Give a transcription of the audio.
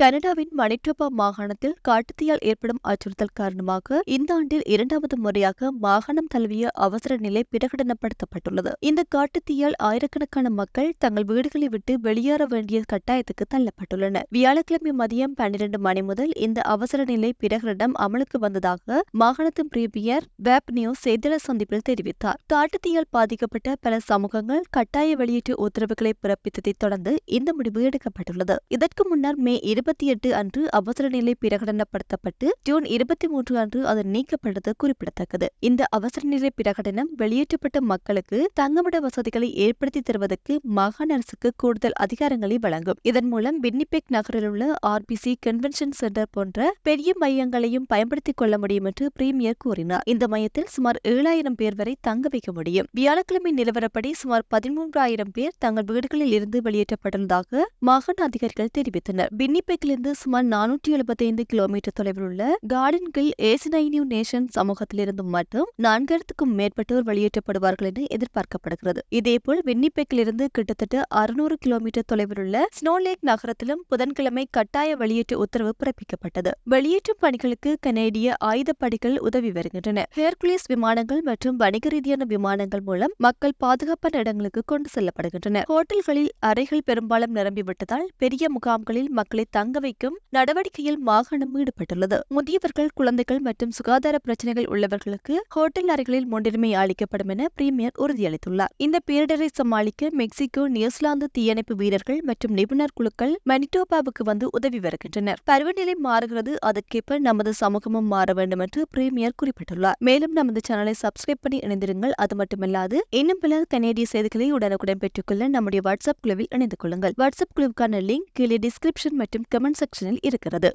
கனடாவின் மணிட்டோபா மாகாணத்தில் காட்டுத்தீயால் ஏற்படும் அச்சுறுத்தல் காரணமாக இந்த ஆண்டில் இரண்டாவது முறையாக மாகாணம் தழுவிய அவசர நிலை பிரகடனப்படுத்தப்பட்டுள்ளது. இந்த காட்டுத்தீயால் ஆயிரக்கணக்கான மக்கள் தங்கள் வீடுகளை விட்டு வெளியேற வேண்டிய கட்டாயத்துக்கு தள்ளப்பட்டுள்ளனர். வியாழக்கிழமை மதியம் பன்னிரண்டு மணி முதல் இந்த அவசர நிலை பிரகடனம் அமலுக்கு வந்ததாக மாகாணத்தின் பிரீமியர் வேப் நியூஸ் செய்தியாளர் சந்திப்பில் தெரிவித்தார். காட்டுத்தீயால் பாதிக்கப்பட்ட பல சமூகங்கள் கட்டாய வெளியீட்டு உத்தரவுகளை பிறப்பித்ததைத் தொடர்ந்து இந்த முடிவு எடுக்கப்பட்டுள்ளது. இதற்கு முன்னர் மே இரு இருபத்தி எட்டு அன்று அவசர நிலை பிரகடனப்படுத்தப்பட்டு ஜூன் இருபத்தி மூன்று அன்று அது நீக்கப்பட்டது குறிப்பிடத்தக்கது. இந்த அவசர நிலை பிரகடனம் வெளியேற்றப்பட்ட மக்களுக்கு தங்குமிட வசதிகளை ஏற்படுத்தி தருவதற்கு மாகாண அரசுக்கு கூடுதல் அதிகாரங்களை வழங்கும். இதன் மூலம் வின்னிபெக் நகரில் உள்ள ஆர்பிசி கன்வென்ஷன் சென்டர் போன்ற பெரிய மையங்களையும் பயன்படுத்திக் கொள்ள முடியும் என்று பிரீமியர் கூறினார். இந்த மையத்தில் சுமார் ஏழாயிரம் பேர் வரை தங்க வைக்க முடியும். வியாழக்கிழமை நிலவரப்படி சுமார் பதிமூன்றாயிரம் பேர் தங்கள் வீடுகளில் இருந்து வெளியேற்றப்பட்டுள்ளதாக மாகாண அதிகாரிகள் தெரிவித்தனர். வின்னிபெக்கிலிருந்து சுமார் நானூற்றி எழுபத்தைந்து கிலோமீட்டர் தொலைவில் உள்ள கார்டன் கில் ஏசினைனியூ நேஷன் சமூகத்திலிருந்து மட்டும் நான்காயிரத்துக்கும் மேற்பட்டோர் வெளியேற்றப்படுவார்கள் என எதிர்பார்க்கப்படுகிறது. இதேபோல் வின்னிபெக்கிலிருந்து கிட்டத்தட்ட அறுநூறு கிலோமீட்டர் தொலைவில் உள்ள ஸ்னோலேக் நகரத்திலும் புதன்கிழமை கட்டாய வெளியேற்ற உத்தரவு பிறப்பிக்கப்பட்டது. வெளியேற்றும் பணிகளுக்கு கனேடிய ஆயுதப்படைகள் உதவி வருகின்றன. ஹெர்குலிஸ் விமானங்கள் மற்றும் வணிக ரீதியான விமானங்கள் மூலம் மக்கள் பாதுகாப்பான இடங்களுக்கு கொண்டு செல்லப்படுகின்றன. ஹோட்டல்களில் அறைகள் பெரும்பாலும் நிரம்பிவிட்டதால் பெரிய முகாம்களில் மக்களை தங்க வைக்கும் நடவடிக்கையில் மாகாணம் ஈடுபட்டுள்ளது. முதியவர்கள் குழந்தைகள் மற்றும் சுகாதார பிரச்சனைகள் உள்ளவர்களுக்கு ஹோட்டல் அறைகளில் முன்னுரிமை அளிக்கப்படும் என பிரீமியர் உறுதியளித்துள்ளார். இந்த பேரிடரை சமாளிக்க மெக்சிகோ நியூசிலாந்து தீயணைப்பு வீரர்கள் மற்றும் நிபுணர் குழுக்கள் மெனிட்டோபாவுக்கு வந்து உதவி வருகின்றனர். பருவநிலை மாறுகிறது அதற்கேற்ப நமது சமூகமும் மாற வேண்டும் என்று பிரீமியர் குறிப்பிட்டுள்ளார். மேலும் நமது சேனலை சப்ஸ்கிரைப் பண்ணி இணைந்திருங்கள். அது மட்டுமல்லாது இன்னும் பல கனேடிய செய்திகளை உடனுக்குடன் பெற்றுக்கொள்ள நம்முடைய வாட்ஸ்அப் குழுவில் இணைந்து கொள்ளுங்கள். வாட்ஸ்அப் குழுவுக்கான லிங்க் கீழே டிஸ்கிரிப்ஷன் மற்றும் கமெண்ட் செக்ஷனில் இருக்கிறது.